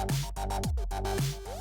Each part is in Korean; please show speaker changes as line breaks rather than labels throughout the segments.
Thank you.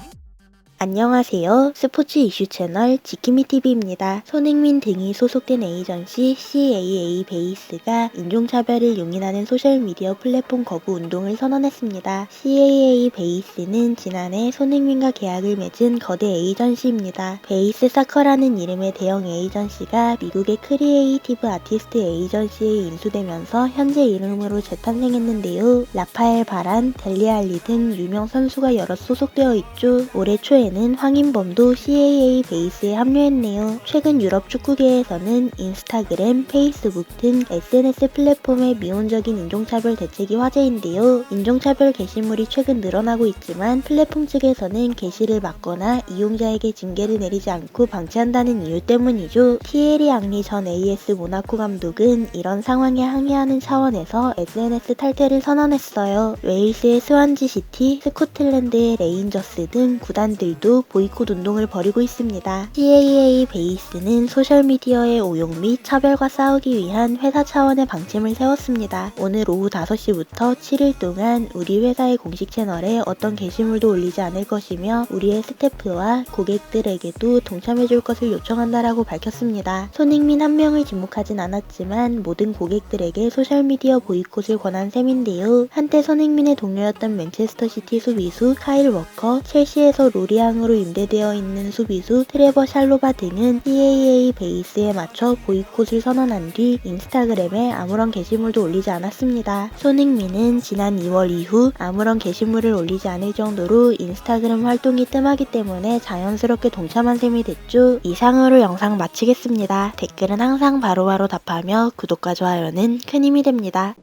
안녕하세요. 스포츠 이슈 채널 지키미TV입니다. 손흥민 등이 소속된 에이전시 CAA 베이스가 인종차별을 용인하는 소셜미디어 플랫폼 거부 운동을 선언했습니다. CAA 베이스는 지난해 손흥민과 계약을 맺은 거대 에이전시입니다. 베이스 사커라는 이름의 대형 에이전시가 미국의 크리에이티브 아티스트 에이전시에 인수되면서 현재 이름으로 재탄생했는데요. 라파엘 바란, 델리알리 등 유명 선수가 여럿 소속되어 있죠. 올해 초에 는 황인범도 CAA 베이스에 합류했네요. 최근 유럽 축구계에서는 인스타그램, 페이스북 등 SNS 플랫폼의 미온적인 인종차별 대책이 화제인데요. 인종차별 게시물이 최근 늘어나고 있지만 플랫폼 측에서는 게시를 막거나 이용자에게 징계를 내리지 않고 방치한다는 이유 때문이죠. 티에리 앙리 전 AS 모나코 감독은 이런 상황에 항의하는 차원에서 SNS 탈퇴를 선언했어요. 웨일스의 스완지 시티, 스코틀랜드의 레인저스 등 구단들도 보이콧 운동을 벌이고 있습니다. CAA 베이스는 소셜미디어의 오용 및 차별과 싸우기 위한 회사 차원의 방침을 세웠습니다. 오늘 오후 5시부터 7일 동안 우리 회사의 공식 채널에 어떤 게시물도 올리지 않을 것이며 우리의 스태프와 고객들에게도 동참해줄 것을 요청한다라고 밝혔습니다. 손흥민 한 명을 지목하진 않았지만 모든 고객들에게 소셜미디어 보이콧을 권한 셈인데요. 한때 손흥민의 동료였던 맨체스터 시티 수비수 카일 워커, 첼시에서 로리 앙으로 임대되어 있는 수비수 트레버 샬로바 등은 CAA 베이스에 맞춰 보이콧을 선언한 뒤 인스타그램에 아무런 게시물도 올리지 않았습니다. 손흥민은 지난 2월 이후 아무런 게시물을 올리지 않을 정도로 인스타그램 활동이 뜸하기 때문에 자연스럽게 동참한 셈이 됐죠. 이상으로 영상 마치겠습니다. 댓글은 항상 바로바로 답하며 구독과 좋아요는 큰 힘이 됩니다.